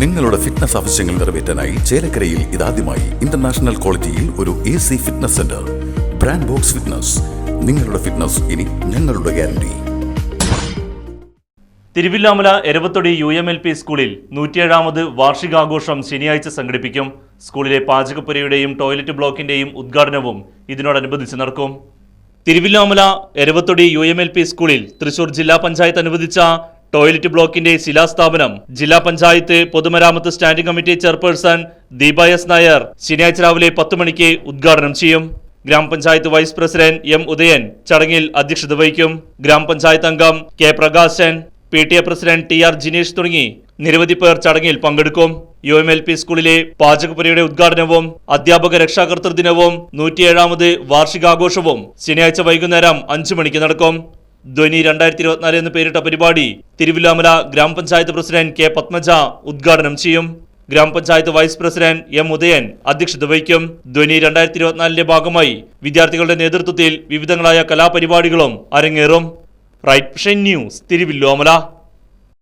നിങ്ങളുടെ ഫിറ്റ്നസ് ആവശ്യങ്ങൾ നിറവേറ്റാനായി ചേലക്കരയിൽ ഇതാദ്യമായി ഇന്റർനാഷണൽ ക്വാളിറ്റിയിൽ ഒരു A C fitness centre brand box fitness നിങ്ങളുടെ ഫിറ്റ്നസ് ഇനി ഞങ്ങളുടെ guarantee Thiruvilwamala Eravathodi U M L P സ്കൂളിൽ നൂറ്റിയേഴാമത് വാർഷികാഘോഷം ശനിയാഴ്ച സംഘടിപ്പിക്കും. സ്കൂളിലെ പാചകപ്പുരയുടെയും ടോയ്ലറ്റ് ബ്ലോക്കിന്റെയും ഉദ്ഘാടനവും ഇതിനോടനുബന്ധിച്ച് നടക്കും. Thiruvilwamala Eravathodi U M L P സ്കൂളിൽ തൃശൂർ ജില്ലാ പഞ്ചായത്ത് അനുവദിച്ച ടോയ്ലറ്റ് ബ്ലോക്കിന്റെ ശിലാസ്ഥാപനം ജില്ലാ പഞ്ചായത്ത് പൊതുമരാമത്ത് standing committee chairperson Deepa S Nair ശനിയാഴ്ച രാവിലെ പത്ത് മണിക്ക് ഉദ്ഘാടനം ചെയ്യും. ഗ്രാമപഞ്ചായത്ത് വൈസ് പ്രസിഡന്റ് എം ഉദയൻ ചടങ്ങിൽ അധ്യക്ഷത വഹിക്കും. ഗ്രാമപഞ്ചായത്ത് അംഗം K Prakashan P T A president T R Jinesh തുടങ്ങി നിരവധി പേർ ചടങ്ങിൽ പങ്കെടുക്കും. യു എം എൽ പി സ്കൂളിലെ പാചകപ്പുരയുടെ ഉദ്ഘാടനവും അധ്യാപക രക്ഷാകർത്തൃ ദിനവും നൂറ്റിയേഴാമത് വാർഷികാഘോഷവും ശനിയാഴ്ച വൈകുന്നേരം അഞ്ചു മണിക്ക് നടക്കും. ധ്വനി രണ്ടായിരത്തി ഇരുപത്തിനാല് എന്ന് പേരിട്ട പരിപാടി തിരുവില്ലാമല ഗ്രാമപഞ്ചായത്ത് പ്രസിഡന്റ് കെ പത്മജ ഉദ്ഘാടനം ചെയ്യും. ഗ്രാമപഞ്ചായത്ത് വൈസ് പ്രസിഡന്റ് എം ഉദയൻ അധ്യക്ഷത വഹിക്കും. ധ്വനി രണ്ടായിരത്തി ഇരുപത്തിനാലിന്റെ ഭാഗമായി വിദ്യാർത്ഥികളുടെ നേതൃത്വത്തിൽ വിവിധങ്ങളായ കലാപരിപാടികളും അരങ്ങേറും. Right news Thiruvilwamala.